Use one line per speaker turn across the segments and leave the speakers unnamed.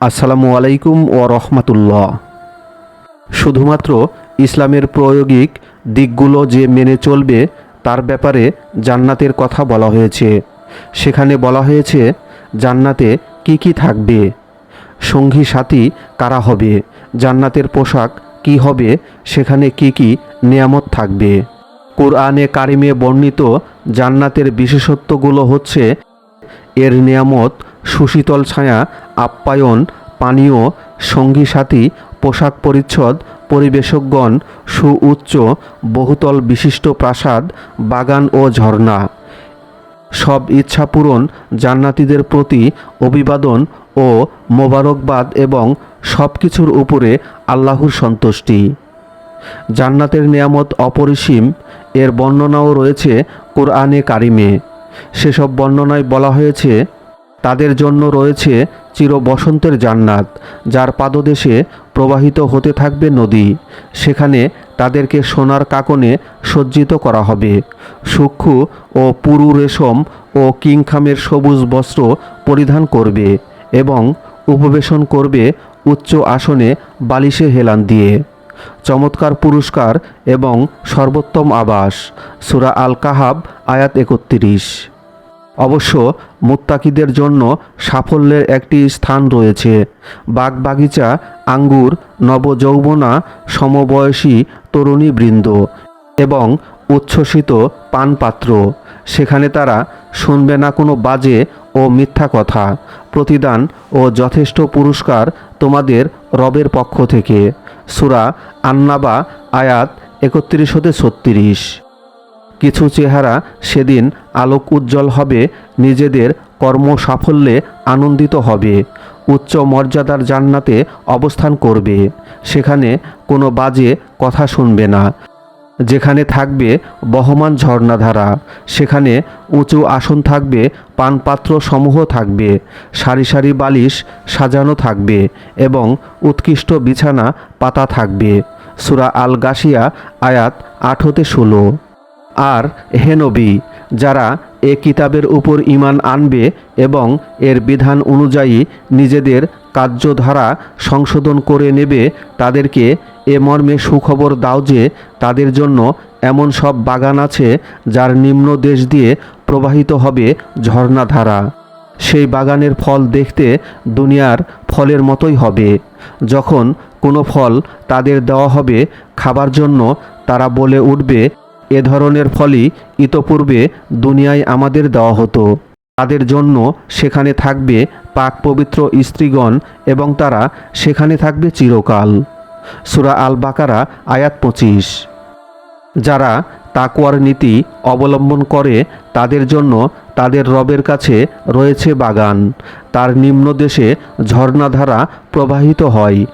আসসালামু আলাইকুম ও রহমাতুল্লাহ। শুধুমাত্র ইসলামের প্রয়োগিক দিকগুলো যে মেনে চলবে তার ব্যাপারে জান্নাতের কথা বলা হয়েছে। সেখানে বলা হয়েছে, জান্নাতে কি কি থাকবে? সঙ্গী সাথী কারা হবে? জান্নাতের পোশাক কি হবে? সেখানে কি কি নিয়ামত থাকবে? কোরআনে কারিমে বর্ণিত জান্নাতের বিশেষত্বগুলো হচ্ছে, এর নিয়ামত সুশীতল ছায়া, আপ্যায়ন, পানীয় সঙ্গী সাথী পোশাক পরিচ্ছদ, পরিবেশকগণ, সুউচ্চ, বহুতল বিশিষ্ট প্রাসাদ, বাগান ও ঝর্ণা। সব ইচ্ছা পূরণ, জান্নাতীদের প্রতি অভিবাদন ও মোবারকবাদ এবং সব কিছুর উপরে আল্লাহর সন্তুষ্টি। জান্নাতের নিয়ামত অপরিসীম, এর বর্ণনাও রয়েছে কোরআনে কারিমে। সেসব বর্ণনায় বলা হয়েছে তাদের জন্য রয়েছে চির বসন্তের জান্নাত, যার পাদদেশে প্রবাহিত হতে থাকবে নদী। সেখানে তাদেরকে সোনার কাকনে সজ্জিত করা হবে। সূক্ষ্ম ও পুরু রেশম ও কিংখামের সবুজ বস্ত্র পরিধান করবে এবং উপবেশন করবে উচ্চ আসনে বালিশে হেলান দিয়ে। চমৎকার পুরস্কার এবং সর্বোত্তম আবাস। সুরা আল কাহাব আয়াত একত্রিশ। অবশ্য মুত্তাকিদের জন্য সাফল্যের একটি স্থান রয়েছে। বাগবাগিচা, আঙ্গুর, নবযৌবনা, সমবয়সী তরুণী বৃন্দ এবং উচ্ছ্বসিত পানপাত্র। সেখানে তারা শুনবে না কোনো বাজে ও মিথ্যা কথা। প্রতিদান ও যথেষ্ট পুরস্কার তোমাদের রবের পক্ষ থেকে। সুরা আন্নাবা, আয়াত একত্রিশ হতে ছত্রিশ। কিছু চেহারা সেদিন আলোক উজ্জ্বল হবে, নিজেদের কর্ম সাফল্যে আনন্দিত হবে, উচ্চ মর্যাদার জান্নাতে অবস্থান করবে, সেখানে কোনো বাজে কথা শুনবে না। যেখানে থাকবে বহমান ঝর্ণাধারা, সেখানে উঁচু আসন থাকবে, পানপাত্র সমূহ থাকবে, সারি সারি বালিশ সাজানো থাকবে এবং উৎকৃষ্ট বিছানা পাতা থাকবে। সুরা আল গাশিয়া আয়াত আট হতে ষোলো। আর হে নবী যারা এ কিতাবের উপর ঈমান আনবে এবং এর বিধান অনুযায়ী নিজেদের কার্যধারা সংশোধন করে নেবে, তাদেরকে এ মর্মে সুখবর দাও যে তাদের জন্য এমন সব বাগান আছে যার নিম্ন দেশ দিয়ে প্রবাহিত হবে ঝর্ণাধারা সেই বাগানের ফল দেখতে দুনিয়ার ফলের মতোই হবে। যখন কোনো ফল তাদের দেওয়া হবে, খাবার জন্য তারা বলে উঠবে এ ধরনের ফলই ইতপূর্বে দুনিয়ায় আমাদের দেওয়া হতো। তাদের জন্য সেখানে থাকবে পাক পবিত্র স্ত্রীগণ এবং তারা সেখানে থাকবে চিরকাল। সুরা আল বাকারা আয়াত পঁচিশ। যারা তাকুয়ার নীতি অবলম্বন করে, তাদের জন্য তাদের রবের কাছে রয়েছে বাগান। তার নিম্নদেশে ঝর্ণাধারা প্রবাহিত হয়।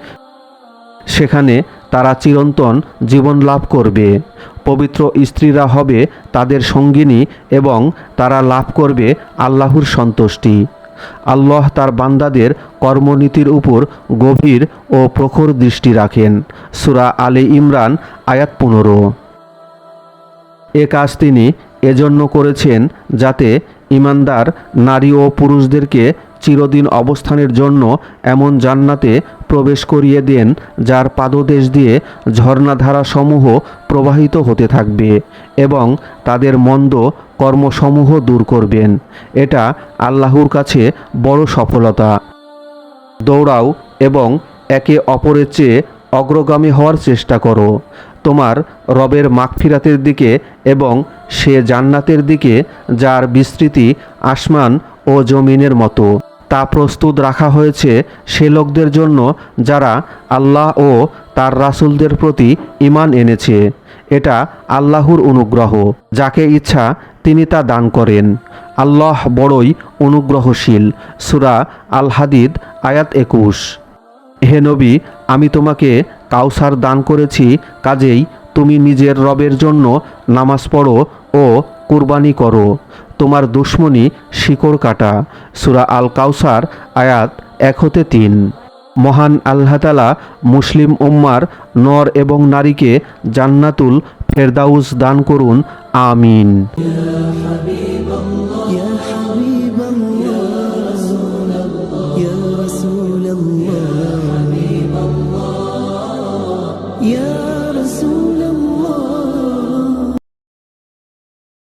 সেখানে তারা চিরন্তন জীবন লাভ করবে। পবিত্র স্ত্রীরা হবে তাদের সঙ্গিনী এবং তারা লাভ করবে আল্লাহর সন্তুষ্টি। আল্লাহ তার বান্দাদের কর্মনীতির উপর গভীর ও প্রখর দৃষ্টি রাখেন। সুরা আলে ইমরান, আয়াত পনেরো। এ কাজ তিনি এজন্য করেছেন যাতে ইমানদার নারী ও পুরুষদেরকে চিরদিন অবস্থানের জন্য এমন জান্নাতে প্রবেশ করিয়ে দেন, যার পাদদেশ দিয়ে ঝর্ণাধারা সমূহ প্রবাহিত হতে থাকবে এবং তাদের মন্দ কর্মসমূহ দূর করবেন। এটা আল্লাহর কাছে বড় সফলতা। দৌড়াও এবং একে অপরের চেয়ে অগ্রগামী হওয়ার চেষ্টা করো। তোমার রবের মাগফিরাতের দিকে এবং সে জান্নাতের দিকে, যার বিস্তৃতি আসমান ও জমিনের মতো। তা প্রস্তুত রাখা হয়েছে সে লোকদের জন্য যারা আল্লাহ ও তার রাসূলদের প্রতি ঈমান এনেছে। এটা আল্লাহর অনুগ্রহ, যাকে ইচ্ছা তিনি তা দান করেন। আল্লাহ বড়ই অনুগ্রহশীল। সুরা আল হাদিদ আয়াত একুশ। হে নবী, আমি তোমাকে কাউসার দান করেছি, কাজেই তুমি নিজের রবের জন্য নামাজ পড়ো ও কুরবানি করো। তোমার দুশ্মনী শিকড় কাটা সুরা আল কাউসার আয়াত এক হতে তিন মহান আল্লাহতালা মুসলিম উম্মার নর এবং নারীকে জান্নাতুল ফেরদাউস দান করুন আমিন
يا حبيب الله يا رسول الله